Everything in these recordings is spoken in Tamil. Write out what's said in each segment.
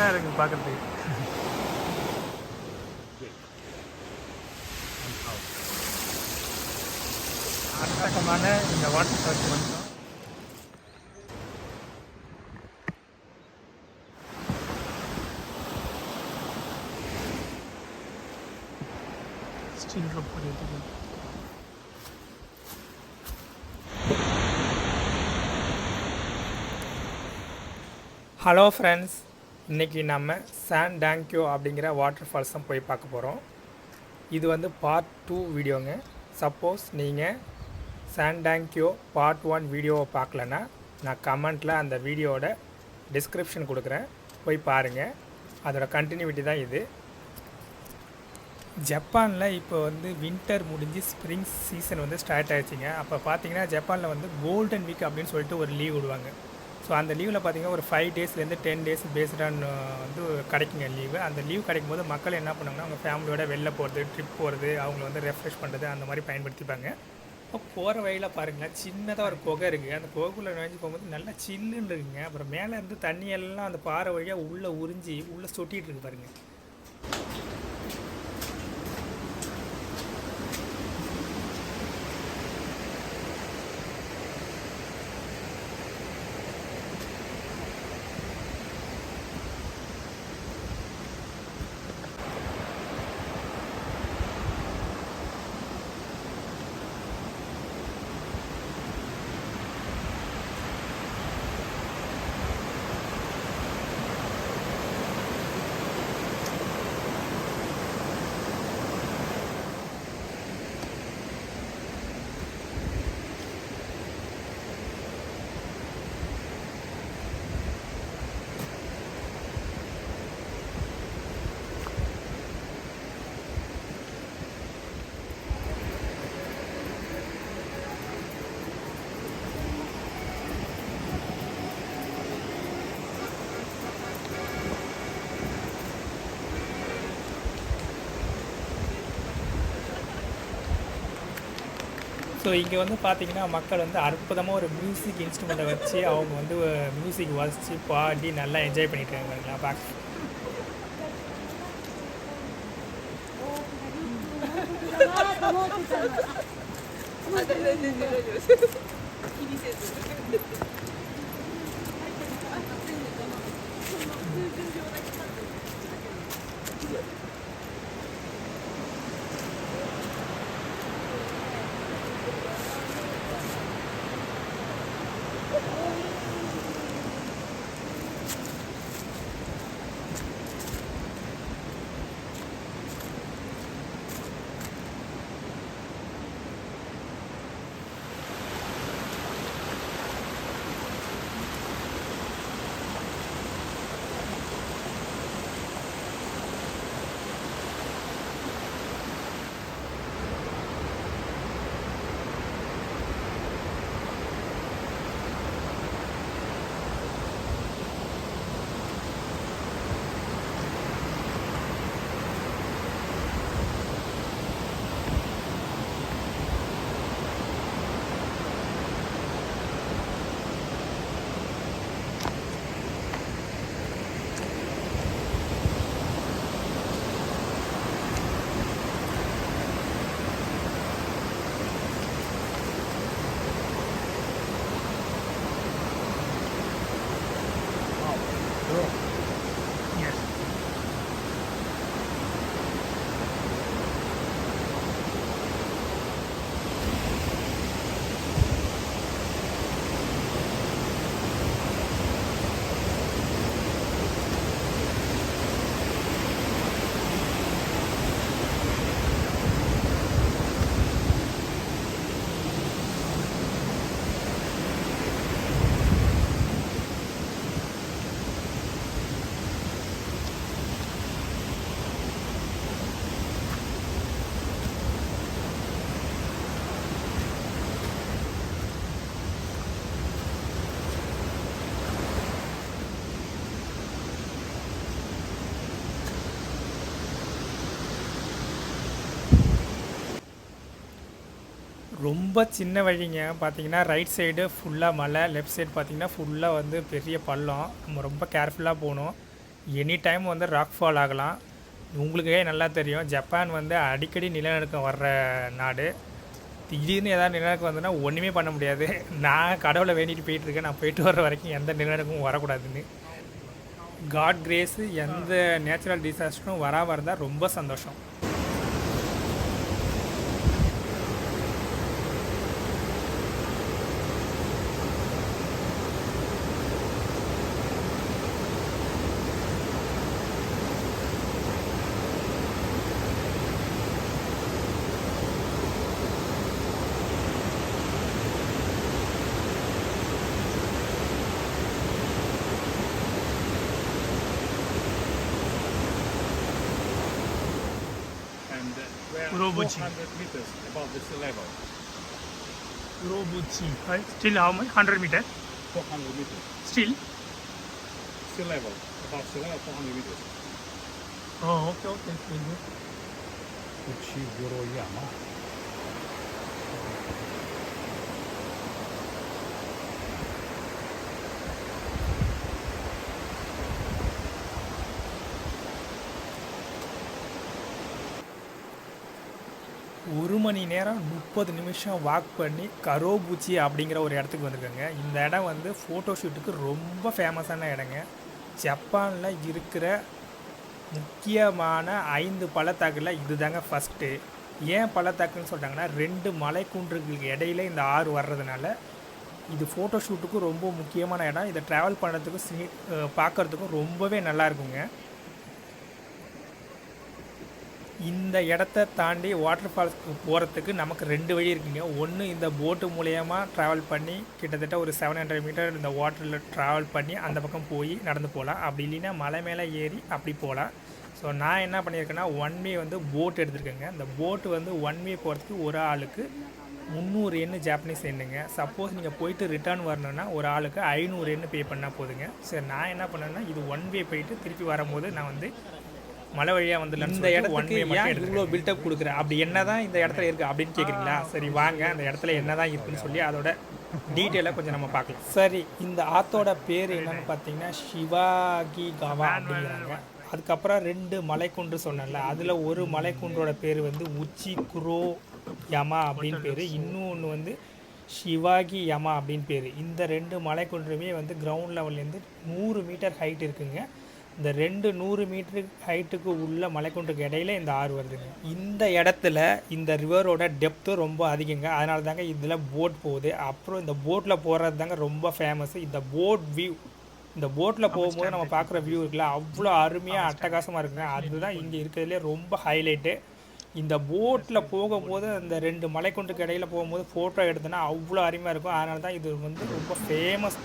சூப்பராக இருக்குது பார்க்குறதுக்கு அட்டகமான இந்த வாட்டர் பார்க் வந்துடும் ஸ்டீல் ரோப் பண்ணிட்டு ஹலோ ஃப்ரெண்ட்ஸ் இன்றைக்கி நம்ம சான் டேங்க்யூ அப்படிங்கிற வாட்டர் ஃபால்ஸ் தான் போய் பார்க்க போகிறோம் இது வந்து பார்ட் டூ வீடியோங்க சப்போஸ் நீங்கள் சான் டேங்க்யூ பார்ட் ஒன் வீடியோவை பார்க்கலன்னா நான் கமெண்ட்டில் அந்த வீடியோவோட டிஸ்கிரிப்ஷன் கொடுக்குறேன். போய் பாருங்கள் அதோட கண்டினியூட்டி தான் இது. ஜப்பானில் இப்போ வந்து வின்டர் முடிஞ்சு ஸ்ப்ரிங் சீசன் வந்து ஸ்டார்ட் ஆயிடுச்சுங்க. அப்போ பார்த்தீங்கன்னா ஜப்பானில் வந்து கோல்டன் வீக் அப்படின்னு சொல்லிட்டு ஒரு லீவ் விடுவாங்க. ஸோ அந்த லீவில் பார்த்தீங்கன்னா ஒரு ஃபைவ் டேஸ்லேருந்து டென் டேஸ் பேஸ்டான் வந்து கிடைக்குங்க லீவு அந்த லீவ் கிடைக்கும் போது மக்கள் என்ன பண்ணுவாங்கன்னா அவங்க ஃபேமிலியோட வெளில போகிறது ட்ரிப் போகிறது அவங்கள வந்து ரெஃப்ரெஷ் பண்ணுறது அந்த மாதிரி பயன்படுத்திப்பாங்க. இப்போ போகிற வழியில் பாருங்களேன் சின்னதாக ஒரு குகை இருக்குது அந்த குகைக்குள்ளே நுழைஞ்சு போகும்போது நல்லா சில்லுன்னு இருக்குங்க. அப்புறம் மேலே இருந்து தண்ணியெல்லாம் அந்த பாறை வழியாக உள்ளே உறிஞ்சி உள்ளே சொட்டிகிட்டு இருக்கு பாருங்கள் ஸோ இங்கே வந்து பார்த்தீங்கன்னா மக்கள் வந்து அற்புதமாக ஒரு மியூசிக் இன்ஸ்ட்ருமெண்ட்டை வச்சு அவங்க வந்து மியூசிக் வாசித்து பாடி நல்லா என்ஜாய் பண்ணிட்டு இருக்காங்க பார்க்க Yes. ரொம்ப சின்ன வழிங்க. பார்த்தீங்கன்னா ரைட் சைடு ஃபுல்லாக மலை லெஃப்ட் சைடு பார்த்தீங்கன்னா ஃபுல்லாக வந்து பெரிய பள்ளம். நம்ம ரொம்ப கேர்ஃபுல்லாக போகணும். எனி டைம் வந்து ராக் ஃபால் ஆகலாம். உங்களுக்கே நல்லா தெரியும். ஜப்பான் வந்து அடிக்கடி நிலநடுக்கம் வர்ற நாடு. திடீர்னு ஏதாவது நிலநடுக்கம் வந்ததுன்னா ஒன்றுமே பண்ண முடியாது. நான் கடவுளை வேண்டிட்டு போயிட்டு இருக்கேன். நான் போயிட்டு வர்ற வரைக்கும் எந்த நிலநடுக்கமும் வரக்கூடாதுன்னு. காட் கிரேஸு எந்த நேச்சுரல் டிசாஸ்டரும் வராமல் இருந்தால் ரொம்ப சந்தோஷம். Urobuchi. 400 meters above the sea level. Urobuchi. Still how much? 100 meter? 400 meters. Still? Sea level. Above sea level, 400 meters. Oh, okay, okay. Very good. Uchiguro-yama. ஒரு மணி நேரம் முப்பது நிமிஷம் வாக் பண்ணி கரோபூச்சி அப்படிங்கிற ஒரு இடத்துக்கு வந்திருக்கேங்க. இந்த இடம் வந்து ஃபோட்டோ ஷூட்டுக்கு ரொம்ப ஃபேமஸான இடங்க. ஜப்பானில் இருக்கிற முக்கியமான ஐந்து பள்ளத்தாக்கில் இதுதாங்க ஃபஸ்ட்டு ஏன் பள்ளத்தாக்குன்னு சொல்லிட்டாங்கன்னா ரெண்டு மலைக்குன்றுகளுக்கு இடையில இந்த ஆறு வர்றதுனால இது ஃபோட்டோ ஷூட்டுக்கும் ரொம்ப முக்கியமான இடம். இதை ட்ராவல் பண்ணுறதுக்கும் சி பார்க்குறதுக்கும் ரொம்பவே நல்லா இருக்குங்க. இந்த இடத்த தாண்டி வாட்டர் ஃபால்ஸ்க்கு போகிறதுக்கு நமக்கு ரெண்டு வழி இருக்குங்க. ஒன்று இந்த போட்டு மூலயமா ட்ராவல் பண்ணி கிட்டத்தட்ட ஒரு செவன் ஹண்ட்ரட் மீட்டர் இந்த வாட்டரில் ட்ராவல் பண்ணி அந்த பக்கம் போய் நடந்து போகலாம் அப்படி இல்லைன்னா மலை மேலே ஏறி அப்படி போகலாம் ஸோ நான் என்ன பண்ணியிருக்கேன்னா ஒன் வே வந்து போட் எடுத்துருக்கேங்க. இந்த போட்டு வந்து ஒன் வே போகிறதுக்கு ஒரு ஆளுக்கு முந்நூறு எண்ணு ஜாப்பனீஸ் எண்ணுங்க சப்போஸ் நீங்கள் போயிட்டு ரிட்டர்ன் வரணுன்னா ஒரு ஆளுக்கு ஐநூறு எண்ணு பே பண்ணால் போதுங்க. சரி நான் என்ன பண்ணேன்னா இது ஒன் வே போயிட்டு திருப்பி வரும்போது நான் வந்து மலை வழியாக வந்து இந்த இடத்துக்கு ஏன் இவ்வளோ பில்டப் கொடுக்குறேன் அப்படி என்ன தான் இந்த இடத்துல இருக்குது அப்படின்னு கேட்குறீங்களா சரி வாங்க. அந்த இடத்துல என்ன தான் இருக்குன்னு சொல்லி அதோட டீட்டெயிலாக கொஞ்சம் நம்ம பார்க்கலாம். சரி இந்த ஆத்தோட பேர் என்னன்னு பார்த்தீங்கன்னா சிவாகி கவா அப்படிங்கிறாங்க. அதுக்கப்புறம் ரெண்டு மலைக்குன்று சொன்னேன்ல அதில் ஒரு மலைக்குன்றோட பேர் வந்து உச்சி குரோ யமா அப்படின்னு பேர். இன்னொன்று வந்து சிவாகி யமா அப்படின்னு பேர். இந்த ரெண்டு மலைக்குன்றுமே வந்து கிரவுண்ட் லெவல்லேருந்து நூறு மீட்டர் ஹைட் இருக்குங்க. இந்த ரெண்டு நூறு மீட்டரு ஹைட்டுக்கு உள்ள மலைக்குன்றுக்கு இடையில இந்த ஆறு வருதுங்க. இந்த இடத்துல இந்த ரிவரோட டெப்த்தும் ரொம்ப அதிகங்க. அதனால தாங்க இதில் போட் போகுது. அப்புறம் இந்த போட்டில் போகிறது தாங்க ரொம்ப ஃபேமஸ் இந்த போட் வியூ இந்த போட்டில் போகும்போது நம்ம பார்க்குற வியூ இருக்குல்ல அவ்வளோ அருமையாக அட்டகாசமாக இருக்குங்க. அதுதான் இங்கே இருக்கிறதுலே ரொம்ப ஹைலைட்டு இந்த போட்டில் போகும்போது அந்த ரெண்டு மலைக்குன்றுக்கு இடையில போகும்போது ஃபோட்டோ எடுத்தோன்னா அவ்வளோ அருமையாக இருக்கும். அதனால தான் இது வந்து ரொம்ப famous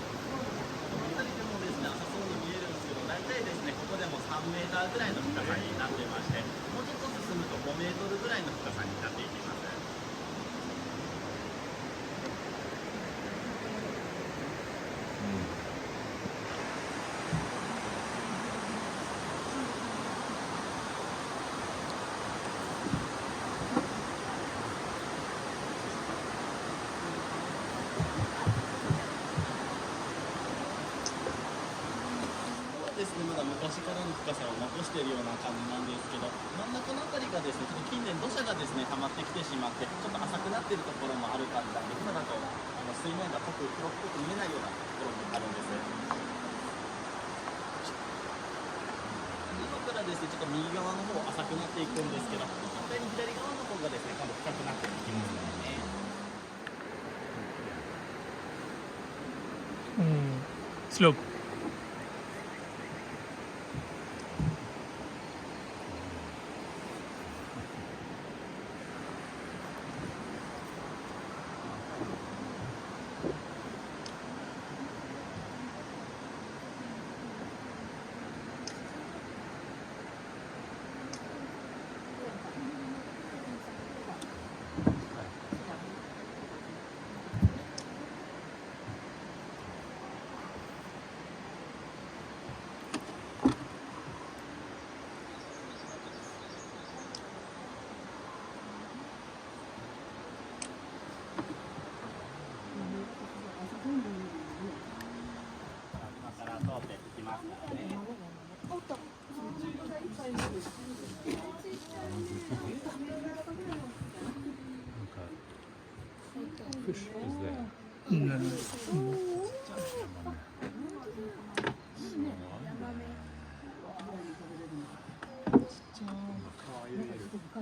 ところに深さを残しているような感じなんですけど真ん中の辺りがですねちょっと近年土砂がですね溜まってきてしまってちょっと浅くなっているところもある感じなんで今だとあの水面が濃く黒っぽく見えないようなところもあるんです今からですねちょっと右側の方浅くなっていくんですけど反対に左側の方がですね今度深くなっていきます、ねうん、slope.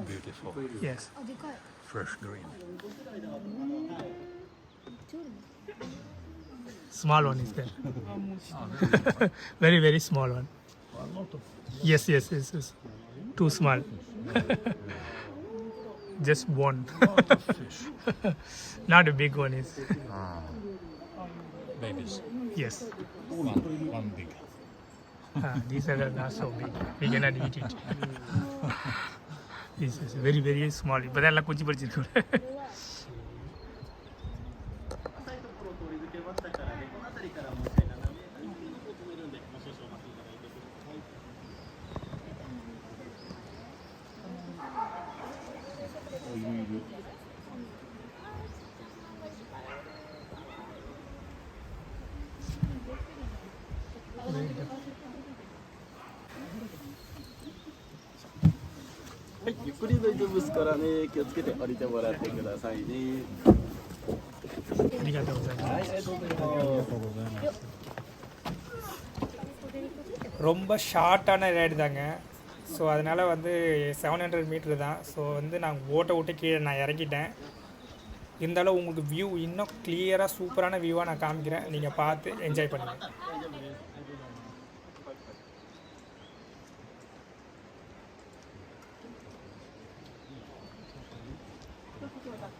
Beautiful. Yes. Fresh green. Small one is there. very, very small one. Yes, yes, yes, yes. Too small. Just one. Not a big one is. Babies. Yes. One, one big. Ah, these are not so big. We cannot eat it this is very, very small. இப்போ தான் எல்லாம் குச்சி படிச்சிருக்கு 浅い ゆっくり大丈夫ですからね、気をつけて降りてもらってくださいね。ありがとうございます。はい、ありがとうございます。 ரொம்ப ஷார்ட்டான ரைடு தாங்க ஸோ அதனால் வந்து செவன் ஹண்ட்ரட் மீட்ரு தான் ஸோ வந்து நான் ஓட்ட விட்டு கீழே நான் இறங்கிட்டேன் இருந்தாலும் உங்களுக்கு வியூ இன்னும் கிளியராக சூப்பரான வியூவாக நான் காமிக்கிறேன் நீங்கள் பார்த்து என்ஜாய் பண்ணுங்கள்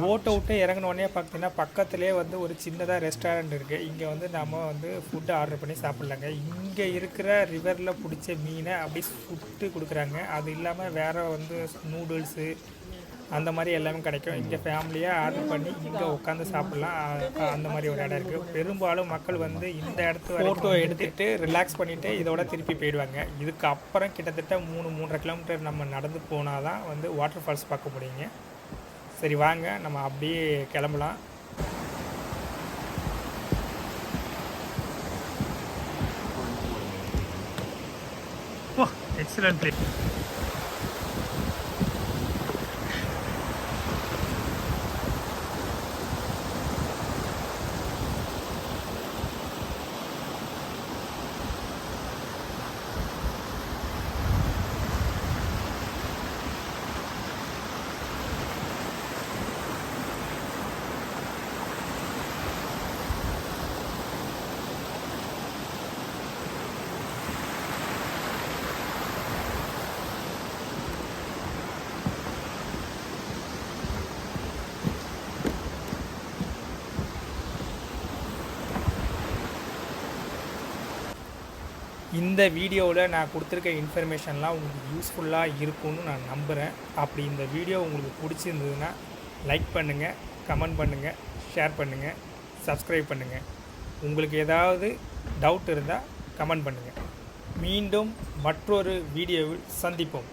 போட்டை விட்டு இறங்கின உடனே பார்த்தீங்கன்னா பக்கத்துலேயே வந்து ஒரு சின்னதாக ரெஸ்டாரண்ட் இருக்குது இங்கே வந்து நம்ம வந்து ஃபுட்டு ஆர்டர் பண்ணி சாப்பிட்லாங்க. இங்கே இருக்கிற ரிவரில் பிடிச்ச மீனை அப்படி சுட்டு கொடுக்குறாங்க. அது இல்லாமல் வேறு வந்து நூடுல்ஸு அந்த மாதிரி எல்லாமே கிடைக்கும். இங்கே ஃபேமிலியாக ஆர்டர் பண்ணி இங்கே உட்காந்து சாப்பிட்லாம். அந்த மாதிரி ஒரு இடம் இருக்குது பெரும்பாலும் மக்கள் வந்து இந்த இடத்து ஃபோட்டோ எடுத்துகிட்டு ரிலாக்ஸ் பண்ணிவிட்டு இதோட திருப்பி போயிடுவாங்க. இதுக்கு அப்புறம் கிட்டத்தட்ட மூணு மூன்றரை கிலோமீட்டர் நம்ம நடந்து போனால் தான் வந்து வாட்டர் ஃபால்ஸ் பார்க்க முடியுங்க. சரி வாங்க. நம்ம அப்படியே கிளம்பலாம். ஓ எக்ஸலண்ட் இந்த வீடியோவில் நான் கொடுத்துருக்க இன்ஃபர்மேஷன்லாம் உங்களுக்கு யூஸ்ஃபுல்லாக இருக்கும்னு நான் நம்புகிறேன் அப்படி இந்த வீடியோ உங்களுக்கு பிடிச்சிருந்ததுன்னா லைக் பண்ணுங்கள் கமெண்ட் பண்ணுங்கள் ஷேர் பண்ணுங்கள் சப்ஸ்கிரைப் பண்ணுங்கள் உங்களுக்கு ஏதாவது டவுட் இருந்தால் கமெண்ட் பண்ணுங்கள் மீண்டும் மற்றொரு வீடியோவில் சந்திப்போம்.